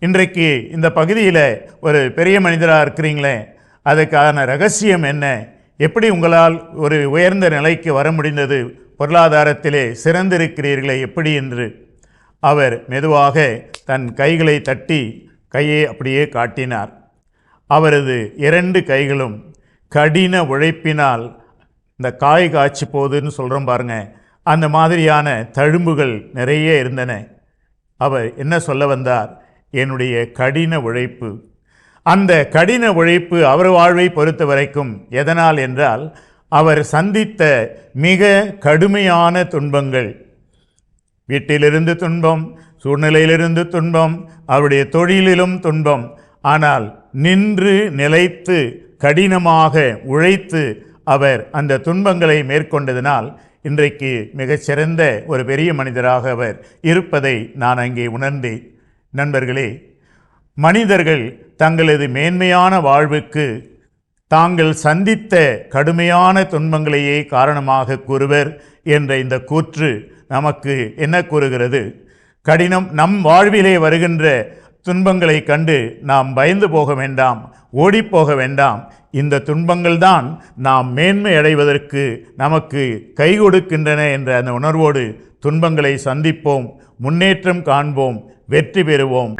இன்றைக்கு இந்த பகுதியில் ஒரு பெரிய மனிதராக இருக்கிறீங்களே அதுக்கான ரகசியம் என்ன? எப்படி உங்களால் ஒரு உயர்ந்த நிலைக்கு வர முடிந்தது? பொருளாதாரத்திலே சிறந்திருக்கிறீர்களே எப்படி என்று. அவர் மெதுவாக தன் கைகளை தட்டி கையை அப்படியே காட்டினார். அவரது இரண்டு கைகளும் கடின உழைப்பினால் இந்த காய் காய்ச்சி போகுதுன்னு சொல்கிறோம் பாருங்க அந்த மாதிரியான தழும்புகள் நிறைய இருந்தன. அவர் என்ன சொல்ல வந்தார்? என்னுடைய கடின உழைப்பு. அந்த கடின உழைப்பு அவர் வாழ்வை பொறுத்த வரைக்கும் எதனால் என்றால் அவர் சந்தித்த மிக கடுமையான துன்பங்கள். வீட்டிலிருந்து துன்பம் சூழ்நிலையிலிருந்து துன்பம் அவருடைய தொழிலிலும் துன்பம். ஆனால் நின்று நிலைத்து கடினமாக உழைத்து அவர் அந்த துன்பங்களை மேற்கொண்டதினால் இன்றைக்கு மிகச்சிறந்த ஒரு பெரிய மனிதராக அவர் இருப்பதை நான் அங்கே உணர்ந்தேன். நண்பர்களே மனிதர்கள் தங்களது மேன்மையான வாழ்வுக்கு தாங்கள் சந்தித்த கடுமையான துன்பங்களையே காரணமாக கூறுவர் என்ற இந்த கூற்று நமக்கு என்ன கூறுகிறது? கடினம் நம் வாழ்விலே வருகின்ற துன்பங்களை கண்டு நாம் பயந்து போக வேண்டாம் ஓடிப்போக வேண்டாம் இந்த துன்பங்கள்தான் நாம் மேன்மை அடைவதற்கு நமக்கு கை கொடுக்கின்றன என்ற அந்த உணர்வோடு துன்பங்களை சந்திப்போம் முன்னேற்றம் காண்போம் வெற்றி பெறுவோம்.